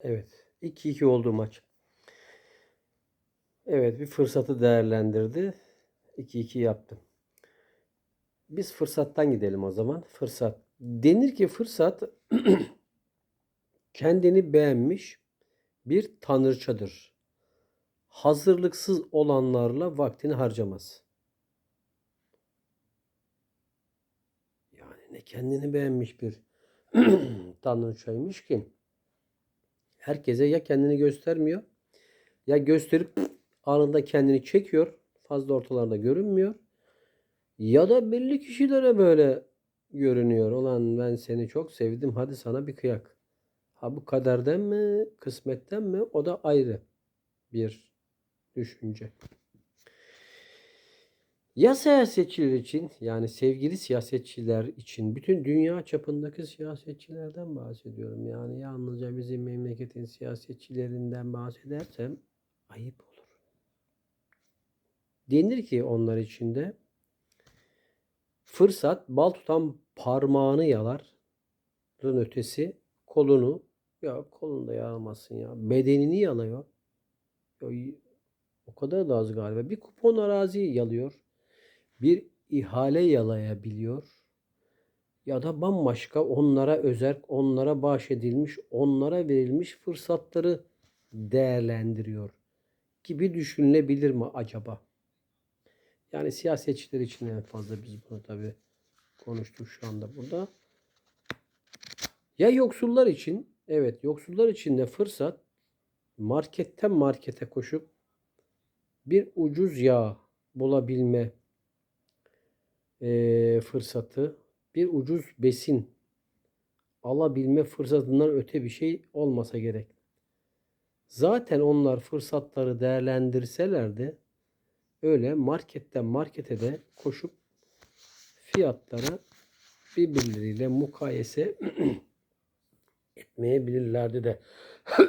Evet. 2-2 oldu maç. Evet bir fırsatı değerlendirdi. 2-2 yaptı. Biz fırsattan gidelim o zaman. Fırsat. Denir ki fırsat kendini beğenmiş bir tanrıçadır. Hazırlıksız olanlarla vaktini harcamaz. Yani ne kendini beğenmiş bir tanrıçaymış ki herkese ya kendini göstermiyor ya gösterip anında kendini çekiyor. Fazla ortalarda görünmüyor. Ya da belli kişilere böyle görünüyor. Olan ben seni çok sevdim. Hadi sana bir kıyak. Ha bu kaderden mi, kısmetten mi? O da ayrı bir düşünce. Ya siyasetçiler için yani sevgili siyasetçiler için bütün dünya çapındaki siyasetçilerden bahsediyorum. Yani yalnızca bizim memleketin siyasetçilerinden bahsedersem ayıp olur. Denir ki onlar içinde fırsat bal tutan parmağını yalar. ötesi kolunu ya kolunu da yalamasın ya. Bedenini yalıyor. Ya, o kadar da az galiba. Bir kupon arazi yalıyor. Bir ihale yalayabiliyor. Ya da bambaşka onlara özel, onlara bahşedilmiş, onlara verilmiş fırsatları değerlendiriyor gibi düşünülebilir mi acaba? Yani siyasetçiler için en fazla biz bunu tabii konuştuk şu anda burada. Ya yoksullar için, evet yoksullar için de fırsat marketten markete koşup bir ucuz yağ bulabilme e, fırsatı, bir ucuz besin alabilme fırsatından öte bir şey olmasa gerek. Zaten onlar fırsatları değerlendirselerdi öyle marketten markete de koşup fiyatları birbirleriyle mukayese etmeyebilirlerdi de.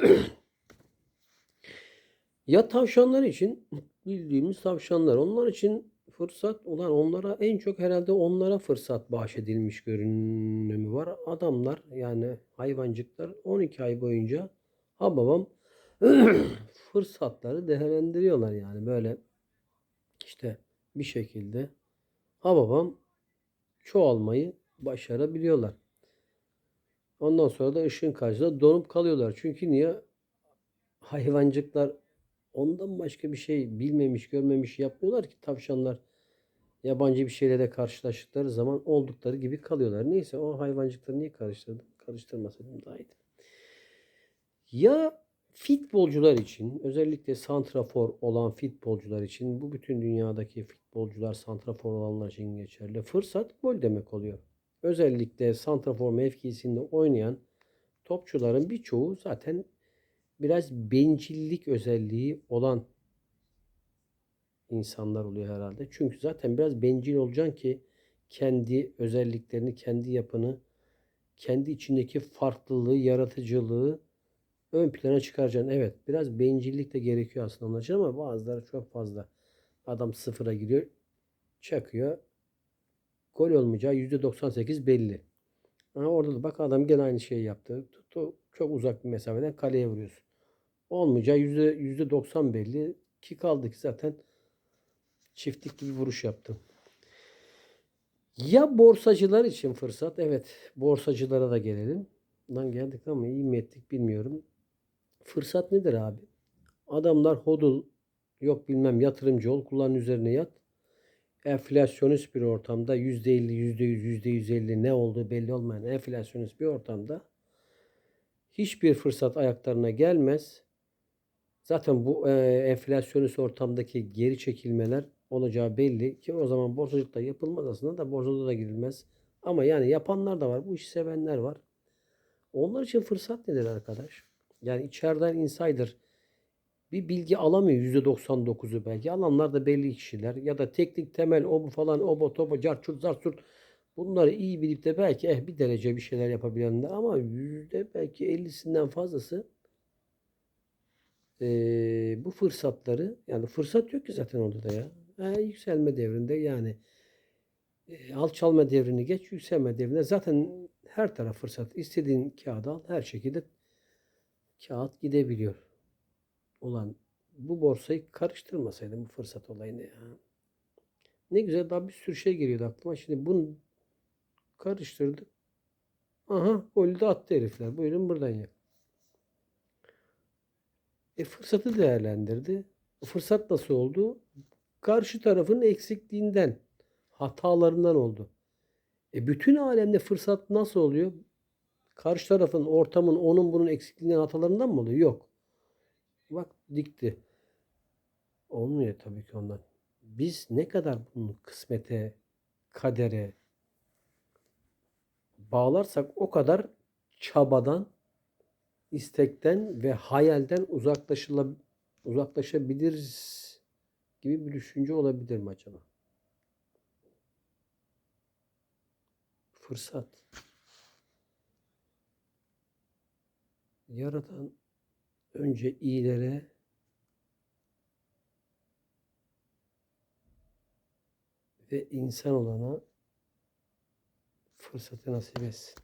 ya tavşanlar için bildiğimiz tavşanlar onlar için fırsat olan onlara en çok herhalde onlara fırsat bahşedilmiş görünümü var. Adamlar yani hayvancıklar 12 ay boyunca ha babam fırsatları değerlendiriyorlar yani böyle işte bir şekilde ha babam çoğalmayı başarabiliyorlar. Ondan sonra da ışığın karşısında donup kalıyorlar. Çünkü niye? Hayvancıklar ondan başka bir şey bilmemiş, görmemiş yapmıyorlar ki tavşanlar yabancı bir şeyle de karşılaştıkları zaman oldukları gibi kalıyorlar. Neyse o hayvancıkları niye karıştırdım? Karıştırmasaydım daha iyiydi. Ya futbolcular için özellikle santrafor olan futbolcular için bu bütün dünyadaki futbolcular santrafor olanlar için geçerli. Fırsat gol demek oluyor. Özellikle santrafor mevkisinde oynayan topçuların birçoğu zaten biraz bencillik özelliği olan insanlar oluyor herhalde. Çünkü zaten biraz bencil olacaksın ki kendi özelliklerini, kendi yapını, kendi içindeki farklılığı, yaratıcılığı ön plana çıkaracaksın. Evet biraz bencillik de gerekiyor aslında onun için ama bazıları çok fazla. Adam sıfıra giriyor, çakıyor. Gol olmayacağı %98 belli. Ha, orada da bak adam gene aynı şeyi yaptı. Tuttu çok uzak bir mesafeden kaleye vuruyorsun. Olmayacağı yüzde, %90 belli. Ki kaldı ki zaten çiftlik gibi vuruş yaptı. Ya borsacılar için fırsat. Evet borsacılara da gelelim. Lan geldik ama iyi mi ettik bilmiyorum. Fırsat nedir abi? Adamlar hodul yok bilmem yatırımcı ol kullanın üzerine yat. Enflasyonist bir ortamda %50, %100, %150 ne olduğu belli olmayan enflasyonist bir ortamda hiçbir fırsat ayaklarına gelmez. Zaten bu e, enflasyonist ortamdaki geri çekilmeler olacağı belli ki o zaman borsacılıkta yapılmaz aslında da borsada da girilmez. Ama yani yapanlar da var. Bu işi sevenler var. Onlar için fırsat nedir arkadaş? Yani içeriden insider bir bilgi alamıyor %99'u belki. Alanlar da belli kişiler ya da teknik temel o bu falan o bu topu carçurt zarçurt bunları iyi bilip de belki eh bir derece bir şeyler yapabilenler ama yüzde belki 50'sinden fazlası e, bu fırsatları yani fırsat yok ki zaten orada da ya. E, yükselme devrinde yani e, alçalma devrini geç yükselme devrinde zaten her taraf fırsat. İstediğin kağıdı al her şekilde kağıt gidebiliyor. Ulan bu borsayı karıştırmasaydım bu fırsat olayını ya. Ne güzel daha bir sürü şey geliyordu aklıma. Şimdi bunu karıştırdık. Aha golü de attı herifler. Buyurun buradan ya. E fırsatı değerlendirdi. Fırsat nasıl oldu? Karşı tarafın eksikliğinden, hatalarından oldu. E bütün alemde fırsat nasıl oluyor? Karşı tarafın, ortamın, onun bunun eksikliğinden, hatalarından mı oluyor? Yok. Bak dikti. Olmuyor tabii ki ondan. Biz ne kadar bunu kısmete, kadere bağlarsak o kadar çabadan, istekten ve hayalden uzaklaşıla, uzaklaşabiliriz gibi bir düşünce olabilir mi acaba? Fırsat. Yaratan önce iyilere ve insan olana fırsatı nasip etsin.